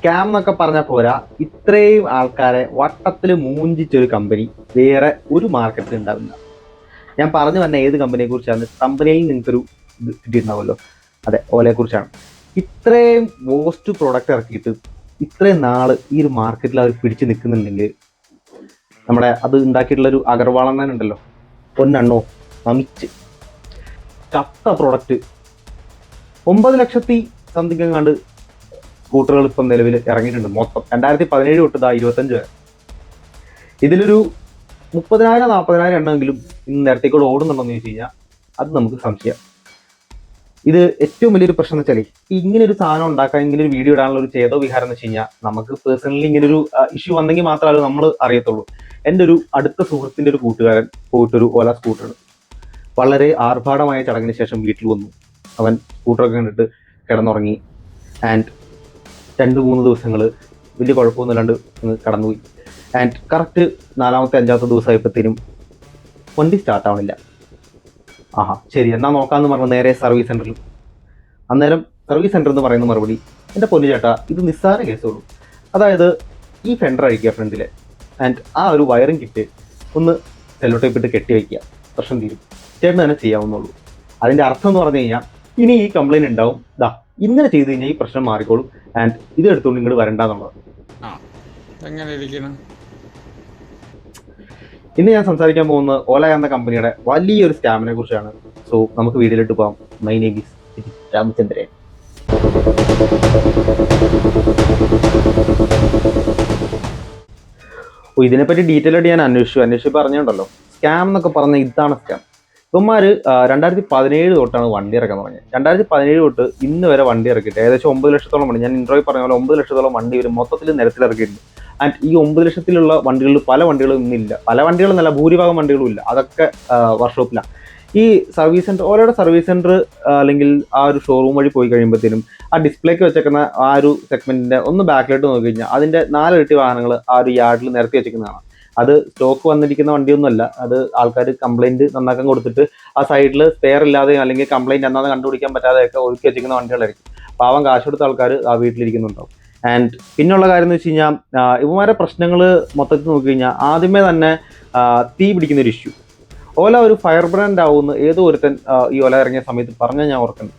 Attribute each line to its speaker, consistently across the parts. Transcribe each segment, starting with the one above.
Speaker 1: Scam എന്നൊക്കെ പറഞ്ഞാൽ പോരാ. ഇത്രയും ആൾക്കാരെ വട്ടത്തിൽ മൂഞ്ചിച്ചൊരു കമ്പനി വേറെ ഒരു മാർക്കറ്റിൽ ഉണ്ടാവില്ല ഞാൻ പറഞ്ഞു വന്ന ഏത് കമ്പനിയെ കുറിച്ചാണ് കമ്പനിയിൽ നിങ്ങൾക്കൊരു ഇത് കിട്ടിയിട്ടുണ്ടാവുമല്ലോ. അതെ ഓലയെ കുറിച്ചാണ്. ഇത്രയും വേസ്റ്റ് പ്രോഡക്റ്റ് ഇറക്കിയിട്ട് ഇത്രയും നാൾ ഈ ഒരു മാർക്കറ്റിൽ അവർ പിടിച്ചു നിൽക്കുന്നുണ്ടെങ്കിൽ നമ്മുടെ അത് ഉണ്ടാക്കിയിട്ടുള്ള ഒരു അഗർവാളണ്ണൻ ഉണ്ടല്ലോ. ഒന്നെണ്ണോ നമിച്ച് ചത്ത പ്രോഡക്റ്റ് ഒമ്പത് ലക്ഷത്തി സംതിങ് എങ്ങാണ്ട് സ്കൂട്ടറുകൾ ഇപ്പം നിലവിൽ ഇറങ്ങിയിട്ടുണ്ട്. മൊത്തം രണ്ടായിരത്തി പതിനേഴ് തൊട്ട് ഇതാ ഇരുപത്തഞ്ച് വരെ. ഇതിലൊരു മുപ്പതിനായിരം നാൽപ്പതിനായിരം എണ്ണമെങ്കിലും ഇന്ന് നേരത്തേക്കൂടെ ഓടുന്നുണ്ടോന്ന് ചോദിച്ചു കഴിഞ്ഞാൽ അത് നമുക്ക് സംശയം. ഇത് ഏറ്റവും വലിയൊരു പ്രശ്നം എന്ന് വെച്ചാൽ ഇങ്ങനെ ഒരു സാധനം ഉണ്ടാക്കാൻ ഇങ്ങനെ ഒരു വീഡിയോ ഇടാനുള്ള ഒരു ചേതോ വിഹാരം എന്ന് വെച്ച് കഴിഞ്ഞാൽ നമുക്ക് പേഴ്സണലി ഇങ്ങനെ ഒരു ഇഷ്യൂ വന്നെങ്കിൽ മാത്രമേ നമ്മൾ അറിയത്തുള്ളൂ. എന്റെ ഒരു അടുത്ത സുഹൃത്തിന്റെ ഒരു കൂട്ടുകാരൻ പോയിട്ടൊരു ഓല സ്കൂട്ടർ വളരെ ആർഭാടമായ ചടങ്ങിന് ശേഷം വീട്ടിൽ വന്നു. അവൻ സ്കൂട്ടറൊക്കെ കണ്ടിട്ട് കിടന്നുറങ്ങി. ആൻഡ് രണ്ട് മൂന്ന് ദിവസങ്ങൾ വലിയ കുഴപ്പമൊന്നുമില്ലാണ്ട് കടന്നുപോയി. ആൻഡ് കറക്റ്റ് നാലാമത്തെ അഞ്ചാമത്തെ ദിവസമായപ്പോഴത്തേനും വണ്ടി സ്റ്റാർട്ട് ആവണില്ല. ആഹാ ശരി എന്നാ നോക്കാമെന്ന് പറഞ്ഞു നേരെ സർവീസ് സെന്ററിൽ അന്നേരം സർവീസ് സെന്റർ എന്ന് പറയുന്ന മറുപടി എന്റെ പൊന്നു ചേട്ടാ ഇത് നിസ്സാര കേസുള്ളൂ അതായത് ഈ ഫെൻഡർ അഴിക്കുക ഫ്രണ്ടിലെ. ആൻഡ് ആ ഒരു വയറിംഗ് കിറ്റ് ഒന്ന് സെല്ലോട്ടേപ്പ് ഇട്ട് കെട്ടി വയ്ക്കുക. പ്രശ്നം തീരും. ചേട്ടന് തന്നെ ചെയ്യാവുന്നുള്ളൂ അതിന്റെ അർത്ഥം എന്ന് പറഞ്ഞു കഴിഞ്ഞാൽ ഇനി ഈ കംപ്ലയിന്റ് ഉണ്ടാവും. ദാ ഇങ്ങനെ ചെയ്ത് കഴിഞ്ഞാൽ ഈ പ്രശ്നം മാറിക്കോളും. ആൻഡ് ഇത് എടുത്തുകൊണ്ട് ഇങ്ങോട്ട് വരണ്ടെന്നുള്ളത്
Speaker 2: എങ്ങനെ ഇരിക്കണം?
Speaker 1: ഇന്ന് ഞാൻ സംസാരിക്കാൻ പോകുന്ന ഓല എന്ന കമ്പനിയുടെ വലിയൊരു സ്കാമിനെ കുറിച്ചാണ്. സോ നമുക്ക് വീഡിയോയിലിട്ട് പോകാം മൈ നെയിം ഈസ് രാമചന്ദ്രൻ. ഇതിനെപ്പറ്റി ഡീറ്റെയിൽ ആയിട്ട് ഞാൻ അന്വേഷിച്ചു. അന്വേഷിച്ച് പറഞ്ഞുണ്ടല്ലോ സ്കാം എന്നൊക്കെ പറഞ്ഞ ഇതാണ് സ്കാം ഇവന്മാർ രണ്ടായിരത്തി പതിനേഴ് തൊട്ടാണ് വണ്ടി ഇറക്കാൻ തുടങ്ങിയത്. രണ്ടായിരത്തി പതിനേഴ് തൊട്ട് ഇന്ന് വരെ വണ്ടി ഇറക്കിയിട്ട് ഏകദേശം ഒമ്പത് ലക്ഷത്തോളം വണ്ടി. ഞാൻ ഇൻട്രോയിൽ പറഞ്ഞ പോലെ ഒമ്പത് ലക്ഷത്തോളം വണ്ടി ഒരു മൊത്തത്തിൽ നിരത്തിൽ ഇറക്കിയിട്ടുണ്ട്. ആൻഡ് ഈ ഒമ്പത് ലക്ഷത്തിലുള്ള വണ്ടികളിൽ പല വണ്ടികളും ഇന്നില്ല പല വണ്ടികളും നല്ല ഭൂരിഭാഗം വണ്ടികളും ഇല്ല. അതൊക്കെ വർക്ക്ഷോപ്പിലാണ് ഈ സർവീസ് സെന്റർ ഓരോടെ സർവീസ് സെന്റർ അല്ലെങ്കിൽ ആ ഒരു ഷോറൂം വഴി പോയി കഴിയുമ്പോഴത്തേനും ആ ഡിസ്പ്ലേക്ക് വെച്ചേക്കുന്ന ആ ഒരു സെഗ്മെന്റിന്റെ ഒന്ന് ബാക്കിലോട്ട് നോക്കി കഴിഞ്ഞാൽ അതിന്റെ നാലിരട്ടി വാഹനങ്ങൾ ആ ഒരു യാർഡിൽ നിരത്തി വെച്ചിരിക്കുന്നതാണ് അത് സ്റ്റോക്ക് വന്നിരിക്കുന്ന വണ്ടിയൊന്നുമല്ല. അത് ആൾക്കാർ കംപ്ലൈന്റ് നന്നാക്കാൻ കൊടുത്തിട്ട് ആ സൈഡിൽ സ്പെയർ ഇല്ലാതെ അല്ലെങ്കിൽ കംപ്ലൈന്റ് എന്നാന്ന് കണ്ടുപിടിക്കാൻ പറ്റാതെയൊക്കെ ഒഴുക്കി വെച്ചിരിക്കുന്ന വണ്ടികളായിരിക്കും. പാവം കാശ് കൊടുത്ത ആൾക്കാർ ആ വീട്ടിലിരിക്കുന്നുണ്ടാവും. ആൻഡ് പിന്നെയുള്ള കാര്യം എന്ന് വെച്ച് കഴിഞ്ഞാൽ ഇവന്മാരെ പ്രശ്നങ്ങൾ മൊത്തത്തിൽ നോക്കി കഴിഞ്ഞാൽ ആദ്യമേ തന്നെ തീ പിടിക്കുന്ന ഒരു ഇഷ്യൂ ഓല ഒരു ഫയർ ബ്രാൻഡ് ആവുമെന്ന് ഏതോ ഒരുത്തൻ ഈ ഓല ഇറങ്ങിയ സമയത്ത് പറഞ്ഞ ഞാൻ ഓർക്കുന്നു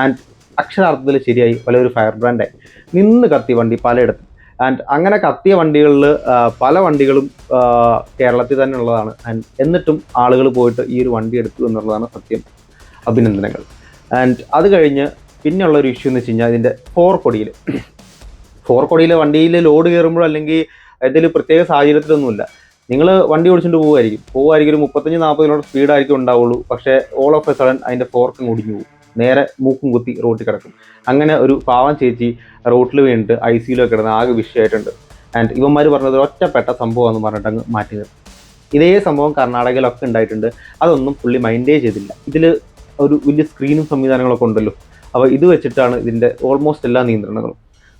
Speaker 1: ആൻഡ് അക്ഷരാർത്ഥത്തിൽ ശരിയായി പല ഒരു ഫയർ ബ്രാൻഡായി നിന്ന് കത്തി വണ്ടി പലയിടത്തും ആൻഡ് അങ്ങനെ കത്തിയ വണ്ടികളിൽ പല വണ്ടികളും കേരളത്തിൽ തന്നെ ഉള്ളതാണ്. ആൻഡ് എന്നിട്ടും ആളുകൾ പോയിട്ട് ഈ ഒരു വണ്ടി എടുത്തു എന്നുള്ളതാണ് സത്യം. അഭിനന്ദനങ്ങൾ. ആൻഡ് അത് കഴിഞ്ഞ് പിന്നെയുള്ള ഒരു ഇഷ്യൂ എന്ന് വെച്ച് കഴിഞ്ഞാൽ ഇതിന്റെ ഫോർ കൊടിയിൽ ഫോർ കൊടിയിലെ വണ്ടിയിൽ ലോഡ് കയറുമ്പോഴോ അല്ലെങ്കിൽ എന്തെങ്കിലും പ്രത്യേക സാഹചര്യത്തിലൊന്നുമില്ല. നിങ്ങൾ വണ്ടി ഓടിച്ചുകൊണ്ട് പോകുമായിരിക്കും പോകുമായിരിക്കും ഒരു മുപ്പത്തഞ്ച് നാൽപ്പത് കിലോമീറ്റർ സ്പീഡായിരിക്കും ഉണ്ടാവുള്ളൂ. പക്ഷേ ഓൾ ഓഫ് എ സഡൻ അതിന്റെ ഫോർക്ക് ഒടിഞ്ഞു പോകും. നേരെ മൂക്കും കുത്തി റോട്ടിൽ കിടക്കും. അങ്ങനെ ഒരു പാവം ചേച്ചി റോട്ടിൽ വീണിട്ട് ഐ സിയിലൊക്കെ കിടന്ന് ആകെ വിഷയമായിട്ടുണ്ട് ആൻഡ് ഇവന്മാർ പറഞ്ഞത് ഒറ്റപ്പെട്ട സംഭവം എന്ന് പറഞ്ഞിട്ട് അങ്ങ് മാറ്റി നിർത്തും. ഇതേ സംഭവം കർണാടകയിലൊക്കെ ഉണ്ടായിട്ടുണ്ട്. അതൊന്നും പുള്ളി മൈൻഡേ ചെയ്തില്ല. ഇതിൽ ഒരു വലിയ സ്ക്രീനും സംവിധാനങ്ങളൊക്കെ ഉണ്ടല്ലോ. അപ്പോൾ ഇത് വെച്ചിട്ടാണ് ഇതിന്റെ ഓൾമോസ്റ്റ് എല്ലാ നിയന്ത്രണങ്ങളും.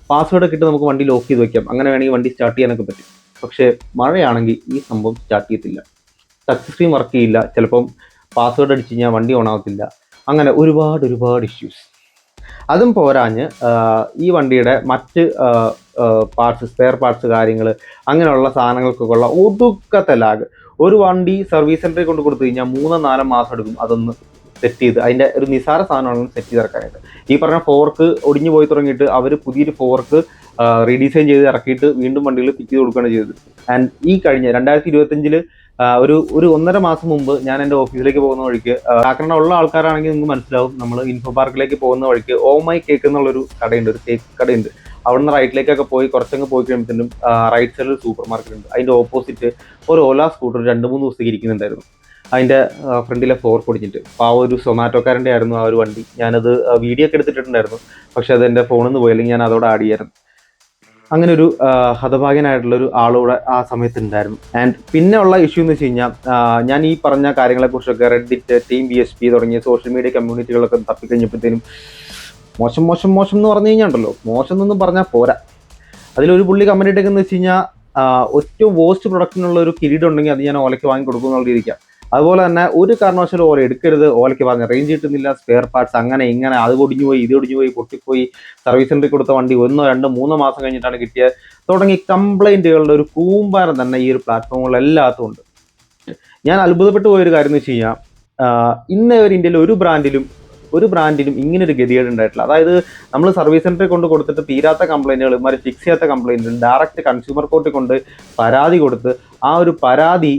Speaker 1: പാസ്വേഡ് ഒക്കെ ഇട്ട് നമുക്ക് വണ്ടി ലോക്ക് ചെയ്ത് വെക്കാം. അങ്ങനെ വേണമെങ്കിൽ വണ്ടി സ്റ്റാർട്ട് ചെയ്യാനൊക്കെ പറ്റും. പക്ഷേ മഴയാണെങ്കിൽ ഈ സംഭവം സ്റ്റാർട്ട് ചെയ്യത്തില്ല. ടച്ച് സ്ക്രീൻ വർക്ക് ചെയ്യില്ല. ചിലപ്പം പാസ്വേഡ് അടിച്ച് കഴിഞ്ഞാൽ വണ്ടി ഓൺ ആവത്തില്ല. അങ്ങനെ ഒരുപാട് ഒരുപാട് ഇഷ്യൂസ് അതും പോരാഞ്ഞ് ഈ വണ്ടിയുടെ മറ്റ് പാർട്സ് സ്പെയർ പാർട്സ് കാര്യങ്ങൾ അങ്ങനെയുള്ള സാധനങ്ങൾക്കൊക്കെ ഉള്ള ഒതുക്കത്തെ ലാഗ് ഒരു വണ്ടി സർവീസ് സെന്ററിൽ കൊണ്ട് കൊടുത്തു കഴിഞ്ഞാൽ മൂന്നോ നാലോ മാസം എടുക്കും അതൊന്ന് സെറ്റ് ചെയ്ത്. അതിന്റെ ഒരു നിസാര സാധനമാണ് സെറ്റ് ചെയ്ത് ഇറക്കാനായിട്ട് ഈ പറഞ്ഞ ഫോർക്ക് ഒടിഞ്ഞു പോയി തുടങ്ങിയിട്ട് അവർ പുതിയൊരു ഫോർക്ക് റീഡിസൈൻ ചെയ്ത് ഇറക്കിയിട്ട് വീണ്ടും വണ്ടികൾ ഫിറ്റ് ചെയ്ത് കൊടുക്കുകയാണ് ചെയ്തത്. ആൻഡ് ഈ കഴിഞ്ഞ രണ്ടായിരത്തി ഇരുപത്തഞ്ചിൽ ഒരു ഒരു ഒന്നര മാസം മുമ്പ് ഞാൻ എന്റെ ഓഫീസിലേക്ക് പോകുന്ന വഴിക്ക് കാക്കണ ഉള്ള ആൾക്കാരാണെങ്കിൽ നിങ്ങൾക്ക് മനസ്സിലാവും നമ്മൾ ഇൻഫോ പാർക്കിലേക്ക് പോകുന്ന വഴിക്ക് ഓ മൈ കേക്ക് എന്നുള്ളൊരു കടയുണ്ട് ഒരു കേക്ക് കടയുണ്ട്. അവിടുന്ന് റൈറ്റിലേക്കൊക്കെ പോയി കുറച്ചങ്ങ് പോയി കഴിയുമ്പോഴത്തേനും റൈറ്റ് സൈഡിൽ സൂപ്പർ മാർക്കറ്റ് ഉണ്ട്. അതിന്റെ ഓപ്പോസിറ്റ് ഒരു ഓല സ്കൂട്ടർ രണ്ട് മൂന്ന് ദിവസത്തേക്ക് ഇരിക്കുന്നുണ്ടായിരുന്നു. അതിന്റെ ഫ്രണ്ടിലെ ഫ്ലോർ പൊടിഞ്ഞിട്ട്. അപ്പോൾ ആ ഒരു സൊമാറ്റോക്കാരന്റെ ആയിരുന്നു ആ ഒരു വണ്ടി. ഞാനത് വീഡിയോ ഒക്കെ എടുത്തിട്ടുണ്ടായിരുന്നു പക്ഷെ അത് എന്റെ ഫോണിൽ നിന്ന് പോയി ഞാൻ അതോടെ ആഡ് ചെയ്യായിരുന്നു. അങ്ങനെ ഒരു ഹതഭാഗ്യനായിട്ടുള്ള ഒരു ആളൂടെ ആ സമയത്ത് ഉണ്ടായിരുന്നു ആൻഡ് പിന്നെ ഉള്ള ഇഷ്യൂ എന്ന് വെച്ച് കഴിഞ്ഞാൽ ഞാൻ ഈ പറഞ്ഞ കാര്യങ്ങളെക്കുറിച്ചൊക്കെ Reddit team B S P തുടങ്ങിയ സോഷ്യൽ മീഡിയ കമ്മ്യൂണിറ്റികളൊക്കെ തപ്പിക്കഴിഞ്ഞപ്പോഴത്തേനും മോശം മോശം മോശം എന്ന് പറഞ്ഞു കഴിഞ്ഞാൽ മോശം എന്നൊന്നും പറഞ്ഞാൽ പോരാ. അതിലൊരു പുള്ളി കമന്റ് എന്ന് വെച്ച് കഴിഞ്ഞാൽ ഏറ്റവും വേസ്റ്റ് പ്രൊഡക്റ്റിനുള്ള ഒരു കിരീടം ഉണ്ടെങ്കിൽ അത് ഞാൻ ഓലയ്ക്ക് വാങ്ങി കൊടുക്കും രീതിക്കാം. അതുപോലെ തന്നെ ഒരു കാരണവശാലും ഓല എടുക്കരുത്. ഓലയ്ക്ക് പറഞ്ഞ റേഞ്ച് കിട്ടുന്നില്ല. സ്പെയർ പാർട്സ് അങ്ങനെ ഇങ്ങനെ അത് ഒടിഞ്ഞു പോയി ഇത് ഒടിഞ്ഞു പോയി പൊട്ടിപ്പോയി. സർവീസ് സെന്ററിൽ കൊടുത്ത വണ്ടി ഒന്നോ രണ്ടോ മൂന്നോ മാസം കഴിഞ്ഞിട്ടാണ് കിട്ടിയത്. തുടങ്ങി കംപ്ലൈന്റുകളുടെ ഒരു കൂമ്പാരം തന്നെ ഈ ഒരു പ്ലാറ്റ്ഫോമുകളെല്ലാത്തും ഉണ്ട്. ഞാൻ അത്ഭുതപ്പെട്ടു പോയൊരു കാര്യം എന്ന് വെച്ച് കഴിഞ്ഞാൽ ഇന്നേ ഒരു ഇന്ത്യയിൽ ഒരു ബ്രാൻഡിലും ഒരു ബ്രാൻഡിനും ഇങ്ങനെ ഒരു ഗതികേട് ഉണ്ടായിട്ടില്ല. അതായത് നമ്മൾ സർവീസ് സെന്ററിൽ കൊണ്ട് കൊടുത്തിട്ട് തീരാത്ത കംപ്ലൈന്റുകൾ മാറി ഫിക്സ് ചെയ്യാത്ത കംപ്ലൈന്റുകൾ ഡയറക്റ്റ് കൺസ്യൂമർ കോർട്ടിൽ കൊണ്ട് പരാതി കൊടുത്ത് ആ ഒരു പരാതി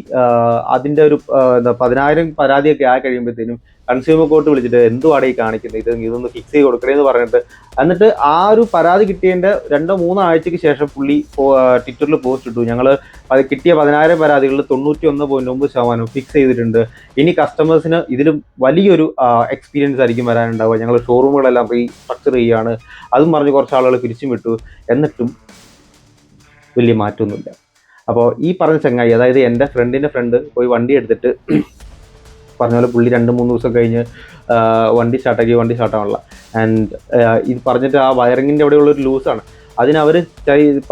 Speaker 1: അതിന്റെ ഒരു എന്താ പതിനായിരം പരാതിയൊക്കെ ആയി കഴിയുമ്പോഴത്തേനും കൺസ്യൂമർ കോർട്ട് വിളിച്ചിട്ട് എന്തുവാടെ ഈ കാണിക്കുന്നത് ഇത് ഇതൊന്ന് ഫിക്സ് ചെയ്ത് കൊടുക്കണേന്ന് പറഞ്ഞിട്ട് എന്നിട്ട് ആ ഒരു പരാതി കിട്ടിയതിന്റെ രണ്ടോ മൂന്നോ ആഴ്ചയ്ക്ക് ശേഷം പുള്ളി ട്വിറ്ററിൽ പോസ്റ്റ് ഇട്ടു. ഞങ്ങൾ കിട്ടിയ പതിനായിരം പരാതികളിൽ തൊണ്ണൂറ്റി ഒന്ന് പോയിന്റ് ഒമ്പത് ശതമാനം ഫിക്സ് ചെയ്തിട്ടുണ്ട്. ഇനി കസ്റ്റമേഴ്സിന് ഇതിലും വലിയൊരു എക്സ്പീരിയൻസ് ആയിരിക്കും വരാനുണ്ടാവുക. ഞങ്ങൾ ഷോറൂമുകളെല്ലാം റീസ്ട്രക്ചർ ചെയ്യുകയാണ് അതും പറഞ്ഞ് കുറച്ച് ആളുകൾ പിരിച്ചും വിട്ടു. എന്നിട്ടും വലിയ മാറ്റമൊന്നുമില്ല അപ്പോൾ ഈ പറഞ്ഞ ചങ്ങായി അതായത് എന്റെ ഫ്രണ്ടിന്റെ ഫ്രണ്ട് പോയി വണ്ടി എടുത്തിട്ട് പറഞ്ഞ പോലെ പുള്ളി രണ്ട് മൂന്ന് ദിവസം കഴിഞ്ഞ് വണ്ടി സ്റ്റാർട്ടാക്കി വണ്ടി സ്റ്റാർട്ടാവുള്ള ആൻഡ് ഇത് പറഞ്ഞിട്ട് ആ വയറിങ്ങിന്റെ അവിടെയുള്ള ഒരു ലൂസാണ് അതിനവർ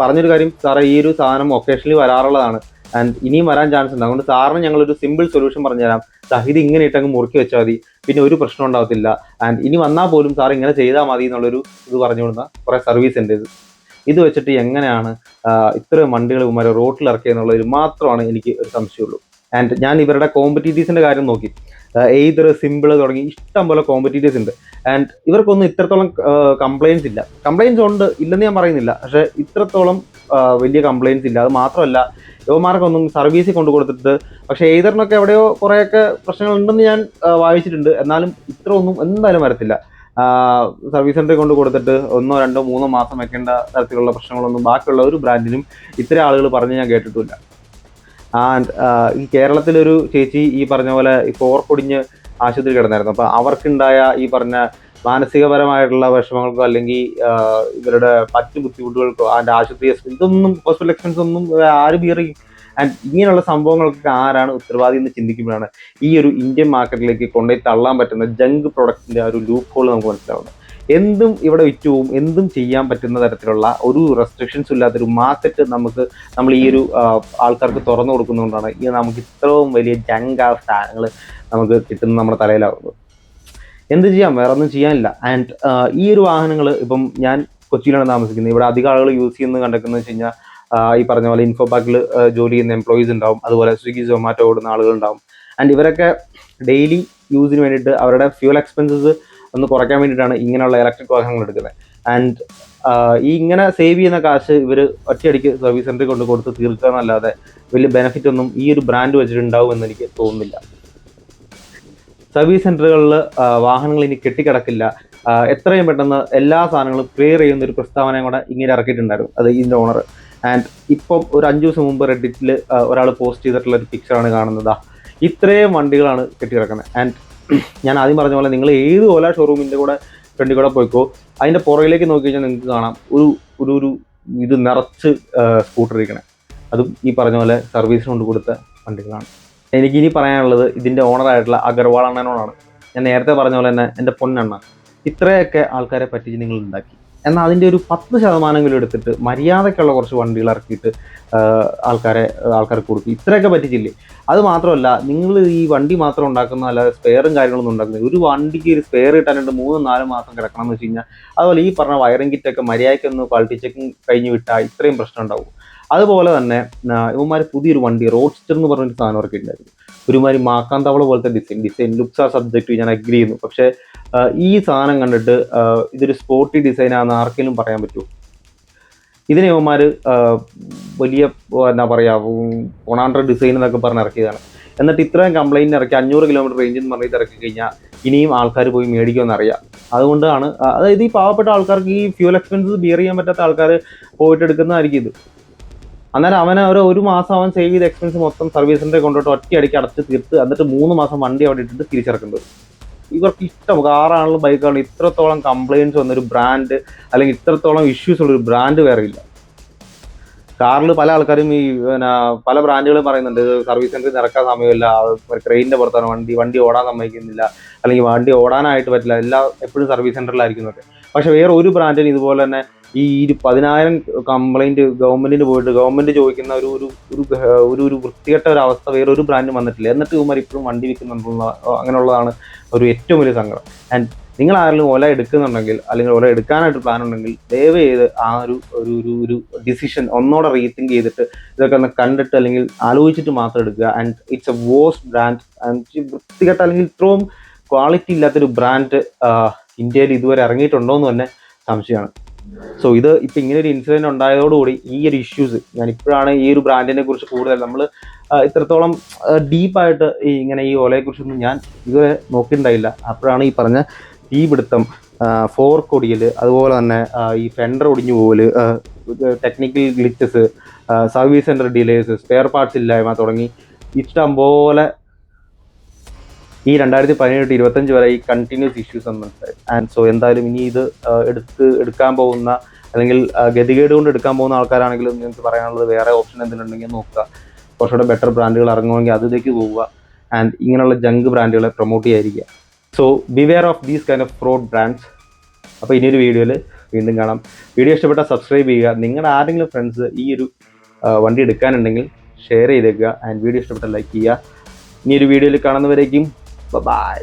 Speaker 1: പറഞ്ഞൊരു കാര്യം സാറേ ഈ ഒരു സാധനം ഒക്കേഷനിൽ വരാറുള്ളതാണ്. ആൻഡ് ഇനിയും വരാൻ ചാൻസ് ഉണ്ട്. അതുകൊണ്ട് സാറിന് ഞങ്ങളൊരു സിമ്പിൾ സൊല്യൂഷൻ പറഞ്ഞുതരാം. ഇത് ഇങ്ങനെ ഇട്ടങ്ങ് മുറുക്കി വെച്ചാൽ മതി. പിന്നെ ഒരു പ്രശ്നം ഉണ്ടാകത്തില്ല ആൻഡ് ഇനി വന്നാൽ പോലും സാർ ഇങ്ങനെ ചെയ്താൽ മതി എന്നുള്ളൊരു ഇത് പറഞ്ഞു കൊടുന്ന കുറേ സർവീസ് ഉണ്ട് ഇത്. ഇത് വെച്ചിട്ട് എങ്ങനെയാണ് ഇത്രയും വണ്ടികൾ ഇവന്മാർ റോട്ടിൽ ഇറക്കിയെന്നുള്ളതിൽ മാത്രമാണ് എനിക്ക് ഒരു സംശയമുള്ളൂ. ആൻഡ് ഞാൻ ഇവരുടെ കോമ്പറ്റീറ്റീവ്സിന്റെ കാര്യം നോക്കി. ഏത് സിമ്പിൾ തുടങ്ങി ഇഷ്ടം പോലെ കോമ്പറ്റീറ്റീവ്സ് ഉണ്ട്. ആൻഡ് ഇവർക്കൊന്നും ഇത്രത്തോളം കംപ്ലയിൻസ് ഇല്ല. കംപ്ലയിൻസ് ഉണ്ട് ഇല്ലെന്ന് ഞാൻ പറയുന്നില്ല. പക്ഷേ ഇത്രത്തോളം വലിയ കംപ്ലയിൻസ് ഇല്ല. അത് മാത്രമല്ല യുവമാർക്കൊന്നും സർവീസിൽ കൊണ്ടു കൊടുത്തിട്ട് പക്ഷേ ഏതറിനൊക്കെ എവിടെയോ കുറേയൊക്കെ പ്രശ്നങ്ങളുണ്ടെന്ന് ഞാൻ വായിച്ചിട്ടുണ്ട്. എന്നാലും ഇത്ര ഒന്നും എന്തായാലും വരത്തില്ല. സർവീസ് സെന്ററിൽ കൊണ്ട് കൊടുത്തിട്ട് ഒന്നോ രണ്ടോ മൂന്നോ മാസം വെക്കേണ്ട തരത്തിലുള്ള പ്രശ്നങ്ങളൊന്നും ബാക്കിയുള്ള ഒരു ബ്രാൻഡിനും ഇത്ര ആളുകൾ പറഞ്ഞ് ഞാൻ കേട്ടിട്ടില്ല ആൻഡ് ഈ കേരളത്തിലൊരു ചേച്ചി ഈ പറഞ്ഞ പോലെ ഇപ്പോൾ ഓർപ്പൊടിഞ്ഞ് ആശുപത്രി കിടന്നായിരുന്നു. അപ്പോൾ അവർക്കുണ്ടായ ഈ പറഞ്ഞ മാനസികപരമായിട്ടുള്ള വിഷമങ്ങൾക്കോ അല്ലെങ്കിൽ ഇവരുടെ പറ്റ് ബുദ്ധിമുട്ടുകൾക്കോ അതിന്റെ ആശുപത്രി ഇതൊന്നും ഹോസ്പിറ്റൽ എക്സ്പെൻസ് ഒന്നും ആര് ബിയറി ആൻഡ് ഇങ്ങനെയുള്ള സംഭവങ്ങൾക്കൊക്കെ ആരാണ് ഉത്തരവാദി എന്ന് ചിന്തിക്കുമ്പോഴാണ് ഈ ഒരു ഇന്ത്യൻ മാർക്കറ്റിലേക്ക് കൊണ്ടുപോയി തള്ളാൻ പറ്റുന്ന ജങ്ക് പ്രൊഡക്റ്റിന്റെ ആ ഒരു ലൂപ്പ് ഹോൾ നമുക്ക് മനസ്സിലാവുന്നത്. എന്തും ഇവിടെ വിറ്റ് പോവും എന്തും ചെയ്യാൻ പറ്റുന്ന തരത്തിലുള്ള ഒരു റെസ്ട്രിക്ഷൻസ് ഇല്ലാത്തൊരു മാർക്കറ്റ് നമുക്ക് നമ്മൾ ഈ ഒരു ആൾക്കാർക്ക് തുറന്നു കൊടുക്കുന്നതുകൊണ്ടാണ് ഈ നമുക്ക് ഇത്രയും വലിയ ജങ്ക് ആ സാധനങ്ങൾ നമുക്ക് കിട്ടുന്ന നമ്മുടെ തലയിലാവുന്നത്. എന്ത് ചെയ്യാം? വേറെ ഒന്നും ചെയ്യാനില്ല ആൻഡ് ഈ ഒരു വാഹനങ്ങൾ ഇപ്പം ഞാൻ കൊച്ചിയിലാണ് താമസിക്കുന്നത്. ഇവിടെ അധികം ആളുകൾ യൂസ് ചെയ്യുന്നത് കണ്ടെക്കുന്നത് വെച്ച് കഴിഞ്ഞാൽ ഈ പറഞ്ഞ പോലെ ഇൻഫോ പാക്കിൽ ജോലി ചെയ്യുന്ന എംപ്ലോയീസ് ഉണ്ടാവും. അതുപോലെ സ്വിഗ്ഗി സൊമാറ്റോ ഓടുന്ന ആളുകൾ ഉണ്ടാവും. ആൻഡ് ഇവരൊക്കെ ഡെയിലി യൂസിന് വേണ്ടിയിട്ട് അവരുടെ ഫ്യൂൽ എക്സ്പെൻസസ് ഒന്ന് കുറയ്ക്കാൻ വേണ്ടിയിട്ടാണ് ഇങ്ങനെയുള്ള ഇലക്ട്രിക് വാഹനങ്ങൾ എടുക്കുന്നത്. ആൻഡ് ഈ ഇങ്ങനെ സേവ് ചെയ്യുന്ന കാശ് ഇവർ ഒറ്റയടിക്ക് സർവീസ് സെന്ററിൽ കൊണ്ട് കൊടുത്ത് തീർക്കുക എന്നല്ലാതെ വലിയ ബെനിഫിറ്റ് ഒന്നും ഈ ഒരു ബ്രാൻഡ് വെച്ചിട്ട് ഉണ്ടാവും എന്ന് എനിക്ക് തോന്നുന്നില്ല. സർവീസ് സെന്ററുകളിൽ വാഹനങ്ങൾ ഇനി കെട്ടിക്കിടക്കില്ല. എത്രയും പെട്ടെന്ന് എല്ലാ സാധനങ്ങളും ക്ലിയർ ചെയ്യുന്ന ഒരു പ്രസ്താവനയും കൂടെ ഇങ്ങനെ ഇറക്കിയിട്ടുണ്ടായിരുന്നു. അത് ഇതിന്റെ ഓണർ ആൻഡ് ഇപ്പം ഒരു അഞ്ച് ദിവസം മുമ്പ് റെഡിറ്റിൽ ഒരാൾ പോസ്റ്റ് ചെയ്തിട്ടുള്ള ഒരു പിക്ചറാണ് കാണുന്നത്. ഇത്രയും വണ്ടികളാണ് കെട്ടിക്കിടക്കുന്നത്. ആൻഡ് ഞാൻ ആദ്യം പറഞ്ഞ പോലെ നിങ്ങൾ ഏത് ഓല ഷോറൂമിന്റെ കൂടെ ഫ്രണ്ടിൽ കൂടെ പോയിക്കോ അതിന്റെ പുറകിലേക്ക് നോക്കി കഴിഞ്ഞാൽ നിങ്ങൾക്ക് കാണാം. ഒരു ഒരു ഒരു ഇത് നിറച്ച് സ്കൂട്ടർ ഇരിക്കണേ. അതും ഈ പറഞ്ഞ പോലെ സർവീസിന് കൊണ്ട് കൊടുത്ത വണ്ടികളാണ്. എനിക്ക് ഇനി പറയാനുള്ളത് ഇതിന്റെ ഓണറായിട്ടുള്ള അഗർവാൾ അണ്ണനോടാണ്. ഞാൻ നേരത്തെ പറഞ്ഞ പോലെ തന്നെ എന്റെ പൊന്നണ്ണ. ഇത്രയൊക്കെ ആൾക്കാരെ പറ്റിച്ച് നിങ്ങൾ ഉണ്ടാക്കി. എന്നാൽ അതിന്റെ ഒരു പത്ത് ശതമാനമെങ്കിലും എടുത്തിട്ട് മര്യാദയ്ക്കുള്ള കുറച്ച് വണ്ടികൾ ഇറക്കിയിട്ട് ആൾക്കാരെ ആൾക്കാർക്ക് കൊടുക്കും. ഇത്രയൊക്കെ പറ്റിച്ചില്ലേ? അത് മാത്രമല്ല നിങ്ങൾ ഈ വണ്ടി മാത്രം ഉണ്ടാക്കുന്ന അല്ലാതെ സ്പെയറും കാര്യങ്ങളൊന്നും ഉണ്ടാക്കുന്നത് ഒരു വണ്ടിക്ക് ഒരു സ്പെയർ കിട്ടാനായിട്ട് മൂന്ന് നാല് മാസം കിടക്കണം എന്ന് വെച്ച് കഴിഞ്ഞാൽ അതുപോലെ ഈ പറഞ്ഞ വയറിംഗ് കിറ്റൊക്കെ മര്യാദയ്ക്കൊന്ന് ക്വാളിറ്റി ചെക്കിങ് കഴിഞ്ഞ് വിട്ടാൽ ഇത്രയും പ്രശ്നം ഉണ്ടാവും. അതുപോലെ തന്നെ ഇവന്മാർ പുതിയൊരു വണ്ടി റോഡ്സ്റ്റർ എന്ന് പറഞ്ഞൊരു സാധനം ഇറക്കിയിട്ടുണ്ടായിരുന്നു. ഒരുമാതിരി മാക്കാന്തവള പോലത്തെ ഡിസൈൻ ഡിസൈൻ ലുക്സ് ആ സബ്ജക്റ്റ് ഞാൻ അഗ്രി ചെയ്യുന്നു. പക്ഷേ ഈ സാധനം കണ്ടിട്ട് ഇതൊരു സ്പോർട്ടി ഡിസൈൻ ആണെന്ന് ആർക്കെങ്കിലും പറയാൻ പറ്റുമോ? ഇതിനെ ഇവന്മാർ വലിയ എന്താ പറയാ ഒണാണ്ടർ ഡിസൈൻ എന്നൊക്കെ പറഞ്ഞ് ഇറക്കിയതാണ്. എന്നിട്ട് ഇത്രയും കംപ്ലൈന്റ് ഇറക്കി അഞ്ഞൂറ് കിലോമീറ്റർ റേഞ്ച് എന്ന് പറഞ്ഞിട്ട് ഇറക്കി കഴിഞ്ഞാൽ ഇനിയും ആൾക്കാർ പോയി മേടിക്കുമെന്ന് അറിയാം. അതുകൊണ്ടാണ് അതായത് ഈ പാവപ്പെട്ട ആൾക്കാർക്ക് ഈ ഫ്യൂൽ എക്സ്പെൻസസ് ബിയർ ചെയ്യാൻ പറ്റാത്ത ആൾക്കാർ പോയിട്ട് എടുക്കുന്നതായിരിക്കും ഇത്. അന്നേരം അവൻ ഒരു ഒരു മാസം അവൻ സേവ് ചെയ്ത എക്സ്പെൻസ് മൊത്തം സർവീസ് സെന്ററിൽ കൊണ്ടുപോയിട്ട് ഒറ്റയടിക്ക് അടച്ച് തീർത്ത് എന്നിട്ട് മൂന്ന് മാസം വണ്ടി അവിടെ ഇട്ടിട്ട് തിരിച്ചിറക്കേണ്ടത് ഇവർക്ക് ഇഷ്ടം. കാറാണെങ്കിലും ബൈക്കാണെങ്കിലും ഇത്രത്തോളം കംപ്ലയിൻസ് വന്നൊരു ബ്രാൻഡ് അല്ലെങ്കിൽ ഇത്രത്തോളം ഇഷ്യൂസ് ഉള്ളൊരു ബ്രാൻഡ് വേറെ ഇല്ല. കാറിൽ പല ആൾക്കാരും ഈ പിന്നെ പല ബ്രാൻഡുകളും പറയുന്നുണ്ട്. സർവീസ് സെന്ററിൽ നിറക്കാൻ സമയമില്ല. ക്രെയിനിന്റെ പുറത്താണ്. വണ്ടി വണ്ടി ഓടാൻ സമ്മതിക്കുന്നില്ല. അല്ലെങ്കിൽ വണ്ടി ഓടാനായിട്ട് പറ്റില്ല. എല്ലാം എപ്പോഴും സർവീസ് സെന്ററിലായിരിക്കുന്നൊക്കെ പക്ഷേ വേറെ ഒരു ബ്രാൻഡിന് ഇതുപോലെ തന്നെ ഈ ഒരു പതിനായിരം കംപ്ലൈന്റ് ഗവൺമെന്റിന് പോയിട്ട് ഗവൺമെന്റ് ചോദിക്കുന്ന ഒരു ഒരു ഒരു ഒരു വൃത്തികെട്ട ഒരു അവസ്ഥ വേറെ ഒരു ബ്രാൻഡ് വന്നിട്ടില്ല. എന്നിട്ട് ഇവന്മാർ ഇപ്പോഴും വണ്ടി വിൽക്കുന്നുണ്ടെന്ന അങ്ങനെയുള്ളതാണ് ഒരു ഏറ്റവും വലിയ സങ്കടം. ആൻഡ് നിങ്ങൾ ആരെങ്കിലും ഓല എടുക്കുന്നുണ്ടെങ്കിൽ അല്ലെങ്കിൽ ഓല എടുക്കാനായിട്ട് പ്ലാൻ ഉണ്ടെങ്കിൽ ദയവ് ചെയ്ത് ആ ഒരു ഒരു ഒരു ഒരു ഡിസിഷൻ ഒന്നോടെ റീതിങ്ക് ചെയ്തിട്ട് ഇതൊക്കെ ഒന്ന് കണ്ടിട്ട് അല്ലെങ്കിൽ ആലോചിച്ചിട്ട് മാത്രം എടുക്കുക. And it's a waste brand and വൃത്തികെട്ട അല്ലെങ്കിൽ ഇത്രയും ക്വാളിറ്റി ഇല്ലാത്തൊരു ബ്രാൻഡ് ഇന്ത്യയിൽ ഇതുവരെ ഇറങ്ങിയിട്ടുണ്ടോ എന്ന് തന്നെ സംശയമാണ്. സോ ഇത് ഇപ്പം ഇങ്ങനെ ഒരു ഇൻസിഡന്റ് ഉണ്ടായതോടുകൂടി ഈ ഒരു ഇഷ്യൂസ് ഞാൻ ഇപ്പോഴാണ് ഈ ഒരു ബ്രാൻഡിനെ കുറിച്ച് കൂടുതൽ നമ്മൾ ഇത്രത്തോളം ഡീപ്പായിട്ട് ഈ ഇങ്ങനെ ഈ ഓലയെ കുറിച്ചൊന്നും ഞാൻ ഇതുവരെ നോക്കിയിട്ടുണ്ടായില്ല അപ്പോഴാണ് ഈ പറഞ്ഞ തീപിടുത്തം ഫോർ കൊടിയൽ അതുപോലെ തന്നെ ഈ ഫെൻഡർ ഒടിഞ്ഞു പോകൽ technical glitches service centre delays spare parts ഇല്ലായ്മ തുടങ്ങി ഇഷ്ടം പോലെ ഈ രണ്ടായിരത്തി പതിനേഴ് ഇരുപത്തഞ്ച് വരെ ഈ കണ്ടിന്യൂസ് ഇഷ്യൂസ് മനസ്സിലായി ആൻഡ് സോ എന്തായാലും ഇനി ഇത് എടുത്ത് എടുക്കാൻ പോകുന്ന അല്ലെങ്കിൽ ഗതികേട് കൊണ്ട് എടുക്കാൻ പോകുന്ന ആൾക്കാരാണെങ്കിലും നിങ്ങൾക്ക് പറയാനുള്ളത് വേറെ ഓപ്ഷൻ എന്തെങ്കിലും ഉണ്ടെങ്കിൽ നോക്കുക. കുറച്ചുകൂടെ ബെറ്റർ ബ്രാൻഡുകൾ ഇറങ്ങുമെങ്കിൽ അതിലേക്ക് പോവുക. ആൻഡ് ഇങ്ങനെയുള്ള ജങ്ക് ബ്രാൻഡുകളെ പ്രൊമോട്ട് ചെയ്യാതിരിക്കുക. So beware of these kind of fraud brands അപ്പോൾ ഇനിയൊരു വീഡിയോയിൽ വീണ്ടും കാണാം. വീഡിയോ ഇഷ്ടപ്പെട്ടാൽ സബ്സ്ക്രൈബ് ചെയ്യുക. നിങ്ങളുടെ ആരെങ്കിലും ഫ്രണ്ട്സ് ഈ ഒരു വണ്ടി എടുക്കാനുണ്ടെങ്കിൽ ഷെയർ ചെയ്തേക്കുക. ആൻഡ് വീഡിയോ ഇഷ്ടപ്പെട്ടാൽ ലൈക്ക് ചെയ്യുക. ഇനി ഒരു വീഡിയോയിൽ കാണുന്നവരേക്കും ബൈ